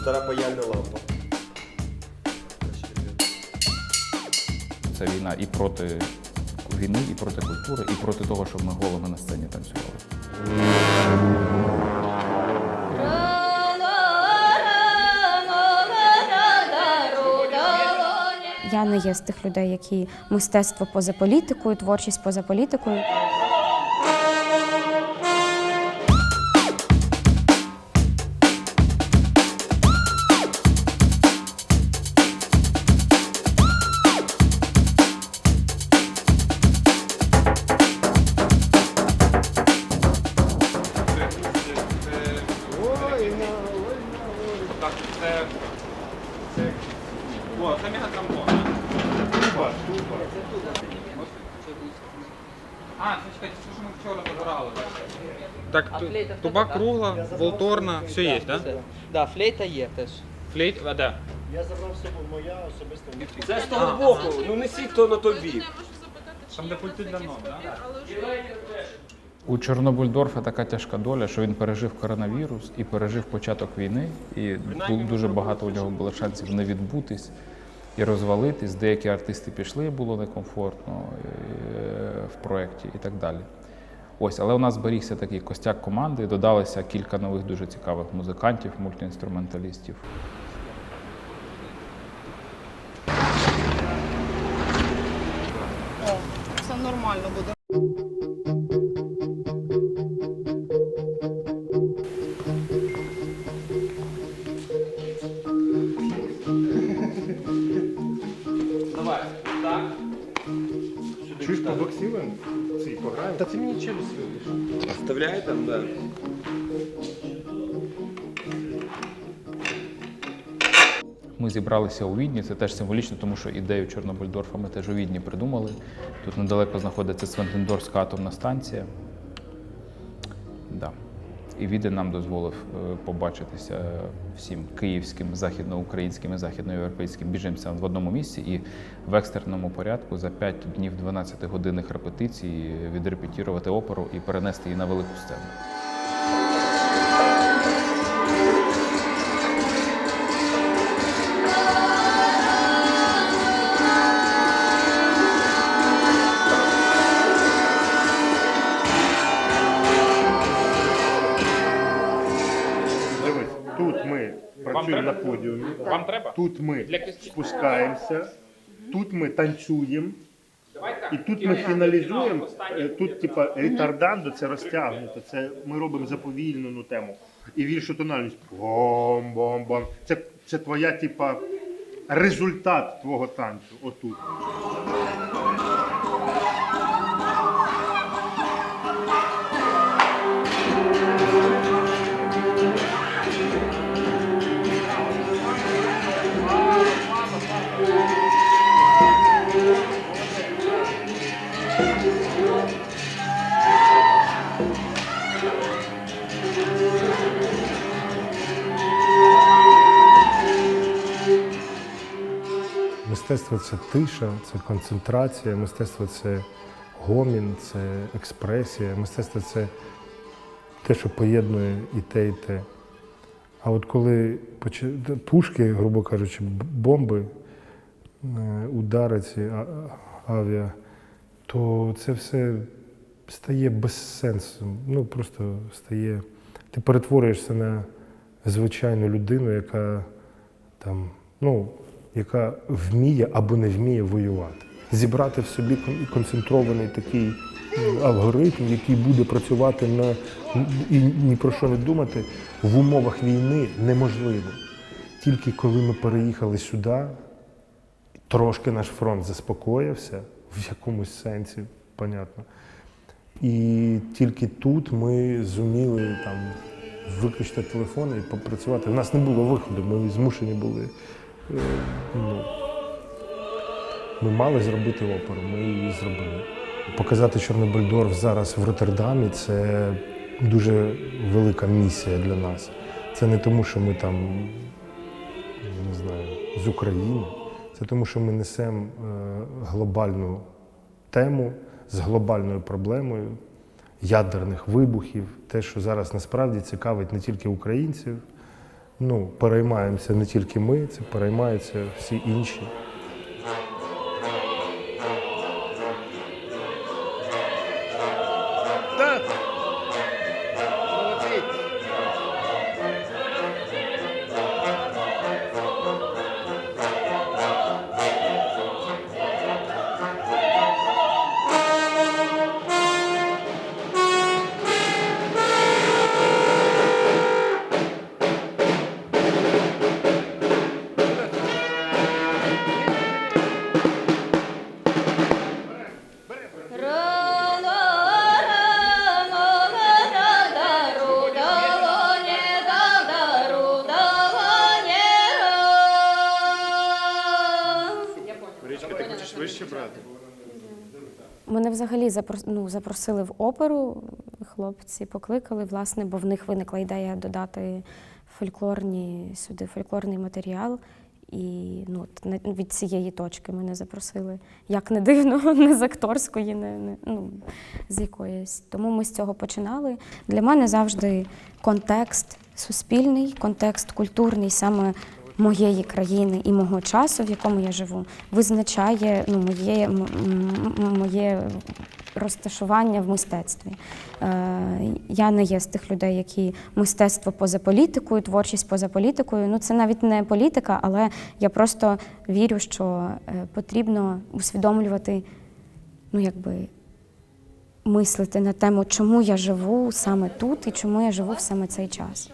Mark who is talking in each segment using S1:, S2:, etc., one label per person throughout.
S1: Стара паяльна лампа.
S2: Це війна і проти війни, і проти культури, і проти того, щоб ми голими на сцені танцювали.
S3: Я не є з тих людей, які мистецтво поза політикою, творчість поза політикою.
S2: Туба кругла, волторна, все є, так? Да?
S4: Да, флейта є теж.
S2: Флейт, а де?
S1: Це з того боку, ну несіть то на тобі.
S2: Там де пульти для ног, так? У Чорнобульдорфа така тяжка доля, що він пережив коронавірус і пережив початок війни, і дуже багато у нього було шансів не відбутись і розвалитись. Деякі артисти пішли, було некомфортно е, в проєкті і так далі. Ось, але у нас зберігся такий костяк команди, додалося кілька нових дуже цікавих музикантів, мультиінструменталістів.
S5: Це нормально буде.
S6: Та ти мені челюсть вибиш.
S1: Вставляй там, да.
S2: Ми зібралися у Відні. Це теж символічно, тому що ідею Чорнобильдорфа ми теж у Відні придумали. Тут недалеко знаходиться Свентендорська атомна станція. І віде нам дозволив е, побачитися е, всім київським, західноукраїнським і західноєвропейським біженцям в одному місці і в екстреному порядку за 5 днів 12 годинних репетицій відрепетірувати оперу і перенести її на велику сцену.
S6: Працюємо на подіумі,
S2: Вам треба?
S6: тут ми
S2: Для кістки.
S6: спускаємося, тут ми танцюємо. І тут ми фіналізуємо, е, тут типа ретардандо, це розтягнуто, це ми робимо заповільнену тему. І віршу тональність бом-бом-бом. Це, це твоя, типа, результат твого танцю. Отут.
S7: Мистецтво це тиша, це концентрація, мистецтво це гомін, це експресія, мистецтво це те, що поєднує і те, і те. А от коли пушки, грубо кажучи, бомби, е, удари ці авіа, то це все стає безсенсом. Ну просто стає. Ти перетворюєшся на звичайну людину, яка там, ну, яка вміє або не вміє воювати. Зібрати в собі концентрований такий алгоритм, який буде працювати на і ні про що не думати в умовах війни неможливо. Тільки коли ми переїхали сюди, трошки наш фронт заспокоївся в якомусь сенсі, понятно. І тільки тут ми зуміли там виключити телефон і попрацювати. У нас не було виходу, ми змушені були. Е, Ну, ми мали зробити оперу, ми її зробили. Показати Чорнобильдорф зараз в Роттердамі це дуже велика місія для нас. Це не тому, що ми там, не знаю, з України. Це тому, що ми несемо е, глобальну тему з глобальною проблемою ядерних вибухів, те, що зараз насправді цікавить не тільки українців, ну, переймаємося не тільки ми, це переймаються всі інші.
S3: Ну, запросили в оперу. Хлопці покликали, власне, бо в них виникла ідея додати фольклорні сюди фольклорний матеріал. І ну, від цієї точки мене запросили. Як не дивно, не з акторської, не, не ну, з якоїсь. Тому ми з цього починали. Для мене завжди контекст суспільний, контекст культурний, саме моєї країни і мого часу, в якому я живу, визначає ну, моє, моє розташування в мистецтві. Е, я не є з тих людей, які мистецтво поза політикою, творчість поза політикою. Ну це навіть не політика, але я просто вірю, що е, потрібно усвідомлювати, ну якби. Мислити на тему, чому я живу саме тут і чому я живу саме цей час.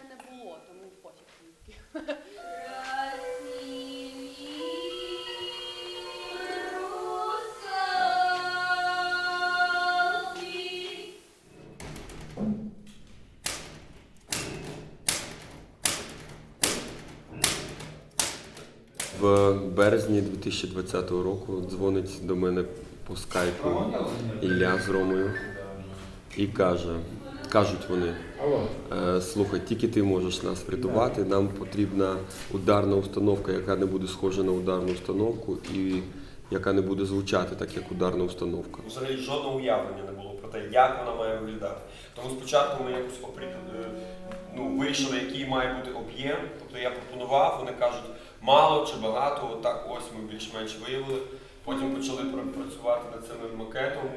S1: Березні 2020 року дзвонить до мене по скайпу Ілля з Ромою і каже, кажуть вони, «Е, слухай, тільки ти можеш нас врятувати, нам потрібна ударна установка, яка не буде схожа на ударну установку і яка не буде звучати так, як ударна установка.
S4: Взагалі жодного уявлення не було про те, як вона має виглядати. Тому спочатку ми якось е, ну, вирішили, який має бути об'єм. Тобто я пропонував, вони кажуть, мало чи багато, от так ось ми більш-менш виявили. Потім почали працювати над цим макетом.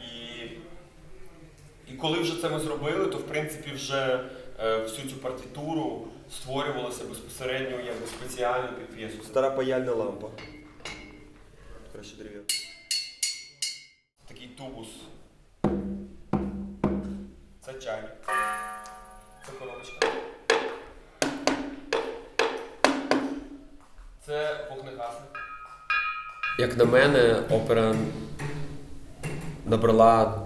S4: І, і коли вже це ми зробили, то в принципі вже е, всю цю партитуру створювалося безпосередньо якби спеціально під п'єсу. Стара паяльна лампа. Краще дерев'яна. Такий тубус. Це чайник. Це коробочка. Це вогнегасник. Як на мене, опера набрала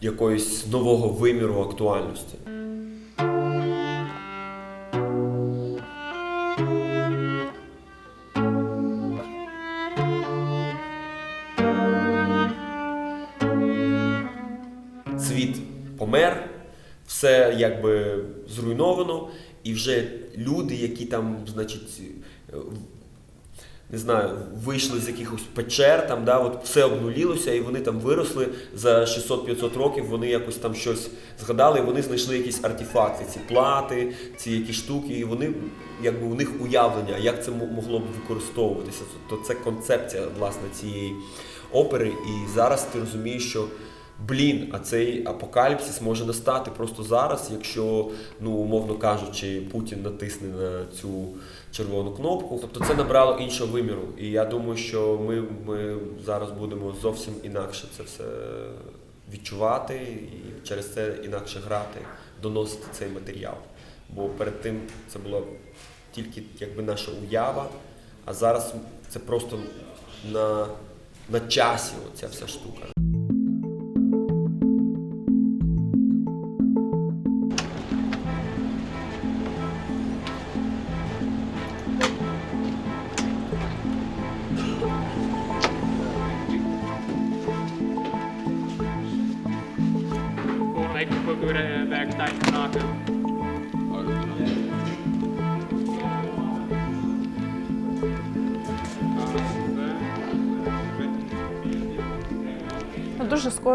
S4: якоїсь нового виміру актуальності. Світ помер, все якби зруйновано, і вже люди, які там, значить, не знаю, вийшли з якихось печер, там, да, от все обнулілося, і вони там виросли за 600-500 років, вони якось там щось згадали, і вони знайшли якісь артефакти, ці плати, ці якісь штуки, і вони, якби у них уявлення, як це могло б використовуватися. То це концепція власне цієї опери. І зараз ти розумієш, що блін, а цей апокаліпсис може настати просто зараз, якщо, ну умовно кажучи, Путін натисне на цю червону кнопку. Тобто це набрало іншого виміру. І я думаю, що ми, ми зараз будемо зовсім інакше це все відчувати і через це інакше грати, доносити цей матеріал. Бо перед тим це була тільки якби наша уява, а зараз це просто на, на часі оця вся штука.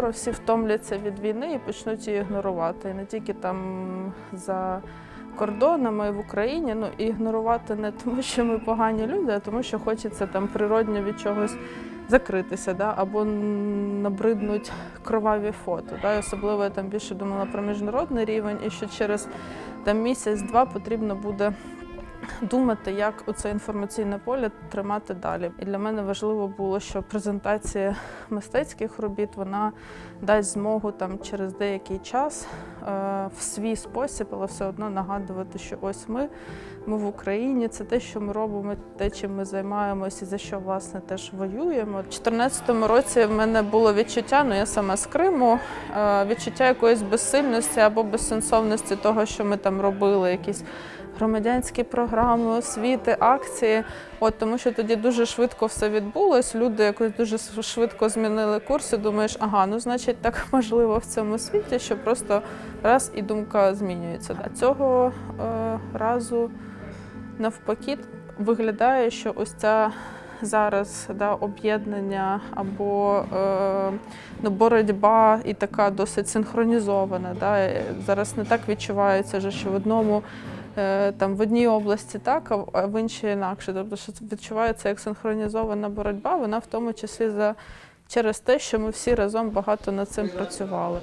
S5: Скоро всі втомляться від війни і почнуть її ігнорувати. І не тільки там за кордонами в Україні. Ну ігнорувати не тому, що ми погані люди, а тому, що хочеться там природньо від чогось закритися, да, або набриднуть кроваві фото. Да. Особливо я там більше думала про міжнародний рівень, і що через там місяць-два потрібно буде думати, як оце інформаційне поле тримати далі. І для мене важливо було, що презентація мистецьких робіт вона дасть змогу там через деякий час е, в свій спосіб, але все одно нагадувати, що ось ми, ми в Україні, це те, що ми робимо, те, чим ми займаємося, і за що власне теж воюємо. У 2014 році в мене було відчуття, ну я сама з Криму, е, відчуття якоїсь безсильності або безсенсовності того, що ми там робили, якісь громадянські програми, освіти, акції. От тому, що тоді дуже швидко все відбулось. Люди якось дуже швидко змінили курс. І думаєш, ага, ну значить, так можливо в цьому світі, що просто раз і думка змінюється. А цього е, разу навпаки виглядає, що ось ця. Зараз да, об'єднання або е, ну, боротьба і така досить синхронізована. Да. Е, Зараз не так відчувається, що в одному там в одній області так, а в- іншій інакше. Тобто, що відчувається як синхронізована боротьба, вона в тому числі за через те, що ми всі разом багато над цим працювали.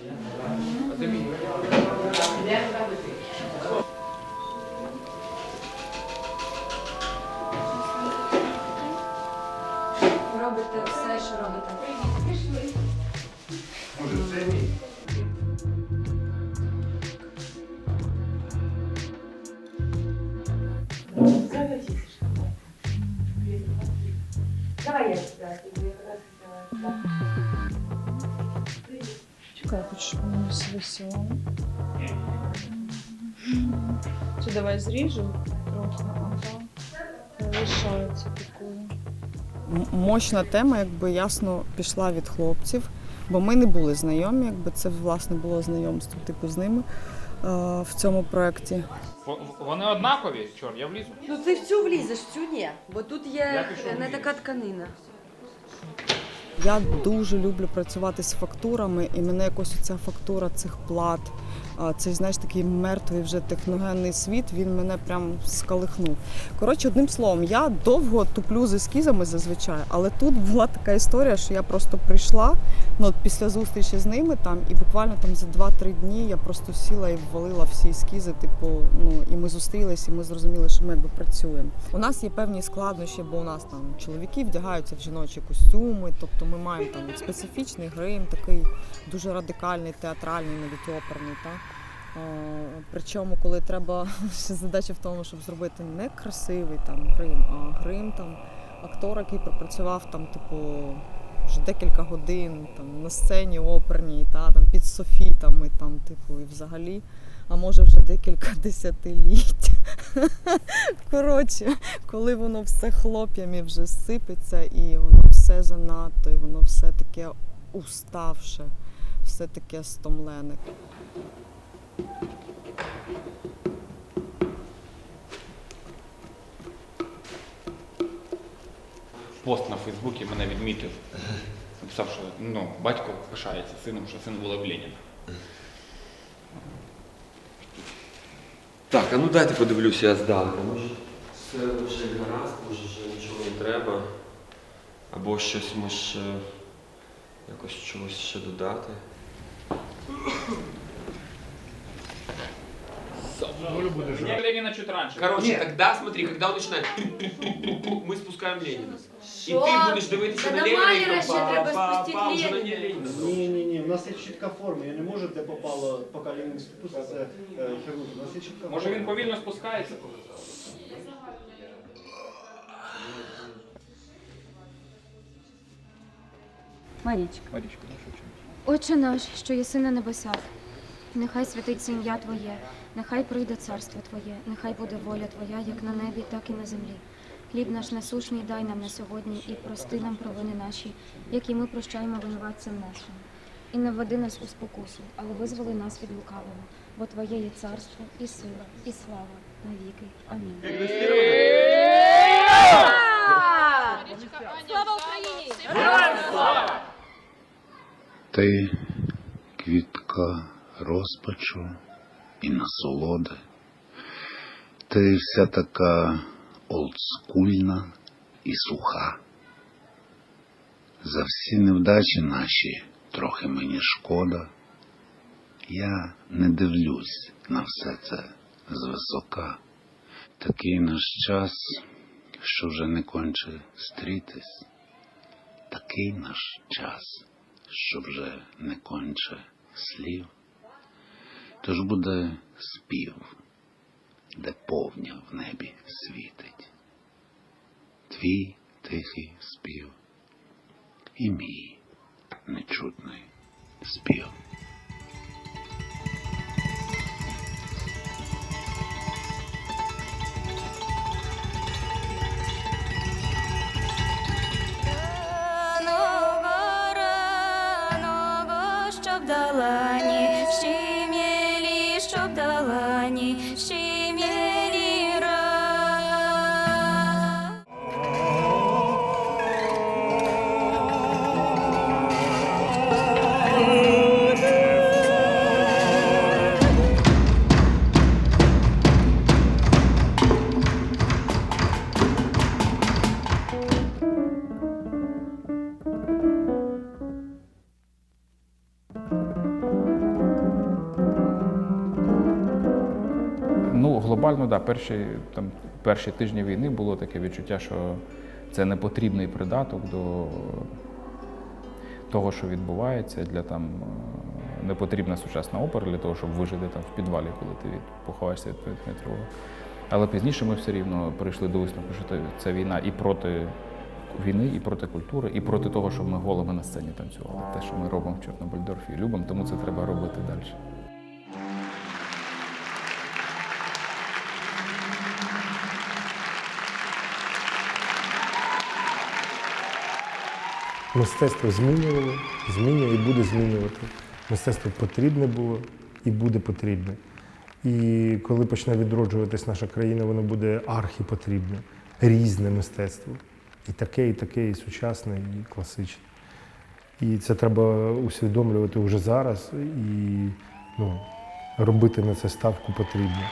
S3: Робите все, що робите.
S8: Чекай, хочу, щоб воно все весело. Чи давай зріжу трохи, ага. Лишається такою.
S9: Мощна тема, якби ясно пішла від хлопців, бо ми не були знайомі, якби це власне було знайомство типу з ними е, в цьому проєкті.
S2: Вони однакові, чор, я влізу.
S10: Ну ти в цю влізеш, в цю ні. Бо тут є не така тканина.
S9: Я дуже люблю працювати з фактурами, і мене якось ця фактура цих плат, а, цей знаєш такий мертвий вже техногенний світ, він мене прям скалихнув. Коротше, одним словом, я довго туплю з ескізами зазвичай, але тут була така історія, що я просто прийшла ну, от після зустрічі з ними там, і буквально там за 2-3 дні я просто сіла і ввалила всі ескізи. Типу, ну і ми зустрілись, і ми зрозуміли, що ми якби працюємо. У нас є певні складнощі, бо у нас там чоловіки вдягаються в жіночі костюми, тобто ми маємо там специфічний грим, такий дуже радикальний, театральний, навіть оперний. Так? Е, Причому, коли треба задача в тому, щоб зробити не красивий там грим, а грим там актора, який пропрацював там, типу, вже декілька годин там на сцені оперній, та там під софітами, там, типу, і взагалі, а може вже декілька десятиліть. Коротше, коли воно все хлоп'ями вже сипеться, і воно все занадто, і воно все таке уставше, все таке стомлене.
S2: Пост на Фейсбуці мене відмітив. Написав, що ну, батько пишається сином, що син Олег Ленін.
S1: Так, а ну дайте подивлюся, я здалеку. Може, все вже гаразд, може вже нічого не треба. Або щось може якось чогось ще додати.
S2: Мне Ленина чуть раньше.
S4: Короче, тогда смотри, когда он начинает, мы спускаем Ленина. І ти будеш дивитися на
S10: на
S4: Ленина і вже на
S10: Леніна.
S4: Леніна.
S6: Ні, ні, ні. У нас є чітка форма. Я не можу, де попало, поки Ленін спуститься е, хірург. У нас є чітка
S2: Може він повільно спускається?
S3: Марічка.
S2: Марічка, що чим?
S3: Отче наш, що єси на небесах, нехай святиться ім'я Твоє, нехай прийде царство Твоє, нехай буде воля Твоя, як на небі, так і на землі. Хліб наш насушний дай нам на сьогодні і прости нам провини наші, як і ми прощаємо винуватцям нашим. І не введи нас у спокусу, але визволи нас від лукавого, бо Твоє є царство, і сила, і слава навіки. Амінь.
S5: Слава Україні!
S11: Ти квітка розпачу і насолоди, Ти вся така олдскульна і суха. За всі невдачі наші трохи мені шкода. Я не дивлюсь на все це звисока. Такий наш час, що вже не конче стрітись. Такий наш час, що вже не конче слів. Тож буде спів, де повня в небі світить. Твій тихий спів і мій нечутний спів.
S2: にし перші, там, перші тижні війни було таке відчуття, що це не потрібний придаток до того, що відбувається, для там е, не потрібна сучасна опера для того, щоб вижити там в підвалі, коли ти від, поховаєшся від повітряної. Але пізніше ми все рівно прийшли до висновку, що це війна і проти війни, і проти культури, і проти того, щоб ми голими на сцені танцювали. Те, що ми робимо в Чорнобильдорфі любимо, тому це треба робити далі.
S7: Мистецтво змінювало, змінює і буде змінювати. Мистецтво потрібне було і буде потрібне. І коли почне відроджуватись наша країна, воно буде архіпотрібне, різне мистецтво. І таке, і таке, і сучасне, і класичне. І це треба усвідомлювати вже зараз і ну, робити на це ставку потрібно.